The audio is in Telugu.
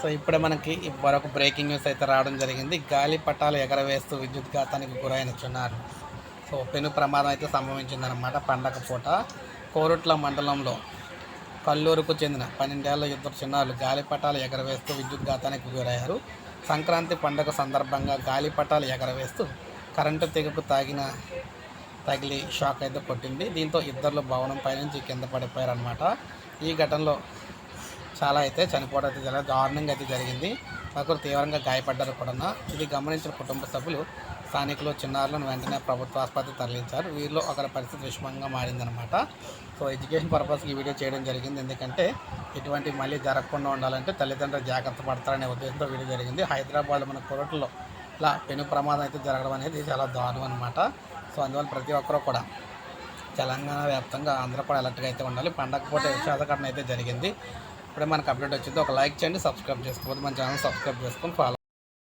సో ఇప్పుడే మనకి మరొక బ్రేకింగ్ న్యూస్ అయితే రావడం జరిగింది. గాలి పటాలు ఎగరవేస్తూ విద్యుత్ ఘాతానికి గురైన చిన్నారు సో పెను ప్రమాదం అయితే సంభవించిందనమాట పండగ పూట. కోరుట్ల మండలంలో కల్లూరుకు చెందిన పన్నెండేళ్ళ ఇద్దరు చిన్నారులు గాలిపటాలు ఎగరవేస్తూ విద్యుత్ ఘాతానికి గురయ్యారు. సంక్రాంతి పండుగ సందర్భంగా గాలిపటాలు ఎగరవేస్తూ కరెంటు తెగకు తాగిన తగిలి షాక్ అయితే కొట్టింది. దీంతో ఇద్దరు భవనం పైనుంచి కింద పడిపోయారు అనమాట ఈ ఘటనలో చాలా అయితే చనిపోవడం అయితే చాలా దారుణంగా అయితే జరిగింది. ఒకరు తీవ్రంగా గాయపడ్డారు కూడా ఇది గమనించిన కుటుంబ సభ్యులు స్థానికులు చిన్నారులను వెంటనే ప్రభుత్వ ఆసుపత్రి తరలించారు. వీరిలో ఒకరి పరిస్థితి విషమంగా మారిందనమాట సో ఎడ్యుకేషన్ పర్పస్కి ఈ వీడియో చేయడం జరిగింది. ఎందుకంటే ఇటువంటి మళ్ళీ జరగకుండా ఉండాలంటే తల్లిదండ్రులు జాగ్రత్త పడతారనే ఉద్దేశంతో వీడియో జరిగింది. హైదరాబాద్ మన కొరట్లో ఇలా పెను ప్రమాదం అయితే జరగడం అనేది చాలా దారుణం అనమాట సో అందువల్ల ప్రతి ఒక్కరూ కూడా తెలంగాణ వ్యాప్తంగా ఆంధ్ర కూడా అలర్ట్గా అయితే ఉండాలి. పండగ పూట విషాదకరణ అయితే జరిగింది. ఇప్పుడే మనకు అప్డేట్ వచ్చింది. ఒక లైక్ చేయండి సబ్స్క్రైబ్ చేసుకోవద్దు. మన ఛానల్ సబ్స్క్రైబ్ చేసుకొని ఫాలో